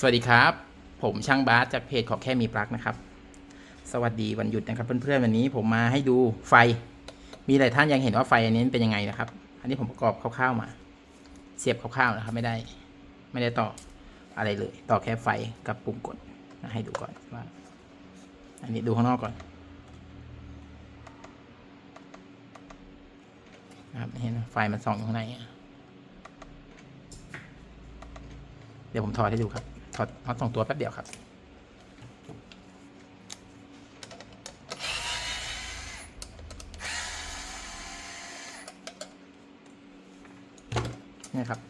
สวัสดีครับ ผมช่างบาสจากเพจขอแค่มีปลั๊กนะครับ สวัสดีวันหยุดนะครับ เพื่อนๆวันนี้ผมมาให้ดูไฟ มีหลายท่านยังเห็นว่าไฟอันนี้เป็นยังไงนะครับ อันนี้ผมประกอบคร่าวๆมา เสียบคร่าวๆนะครับ ไม่ได้ ไม่ได้ต่ออะไรเลย ต่อแค่ไฟกับปุ่มกดนะให้ดูก่อนว่า อันนี้ดูข้างนอกก่อนนะครับเห็นไหมไฟมันส่องอยู่ข้างในเดี๋ยวผมถอดให้ดูครับ ถอดถอดสองตัวแป๊บเดียวครับ นี่ครับ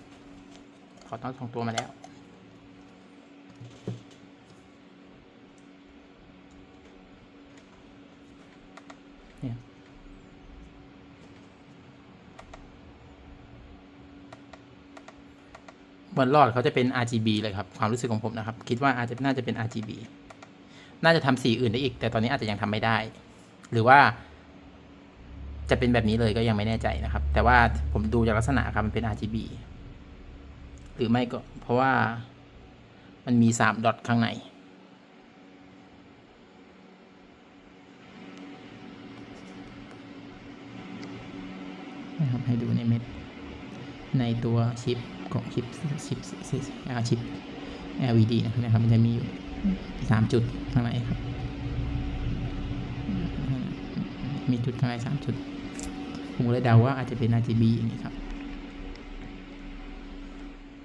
ขอต้อนสองตัวมาแล้วเนี่ย เหมือนหลอดเขาจะเป็น RGB เลยครับ ความรู้สึกของผมนะครับ คิดว่าอาจจะน่าจะเป็น RGB น่าจะทำสีอื่นได้อีก แต่ตอนนี้อาจจะยังทำไม่ได้ หรือว่า จะเป็นแบบนี้เลยก็ยังไม่แน่ใจนะครับ แต่ว่าผมดูจากลักษณะครับมันเป็น RGB หรือไม่ก็เพราะว่ามันมีสามดอทข้างในนะครับให้ดูในเม็ดในตัวชิป ของชิปชิปอ่าชิป LED นะครับ มันจะมีอยู่สามจุดข้างในครับ มีจุดข้างในสามจุด ผมก็เลยเดาว่าอาจจะเป็น RGB อย่างนี้ครับ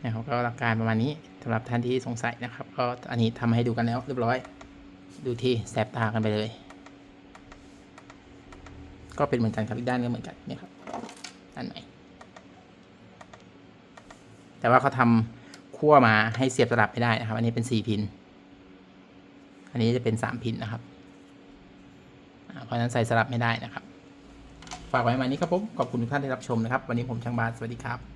นะครับก็หลักการประมาณนี้สำหรับท่านที่สงสัยนะครับ ก็อันนี้ทำให้ดูกันแล้วเรียบร้อย ดูที่แสบตากันไปเลย ก็เป็นเหมือนกันครับอีกด้านก็เหมือนกันเนี่ยครับด้านไหน แต่ว่าเขาทำขั้วมาให้เสียบสลับไม่ได้นะครับ อันนี้เป็นสี่พิน อันนี้จะเป็นสามพินนะครับเพราะฉะนั้นใส่สลับไม่ได้นะครับ ฝากไว้มานี้ครับผมขอบคุณทุกท่านที่รับชมนะครับ วันนี้ผมช่างบาสสวัสดีครับ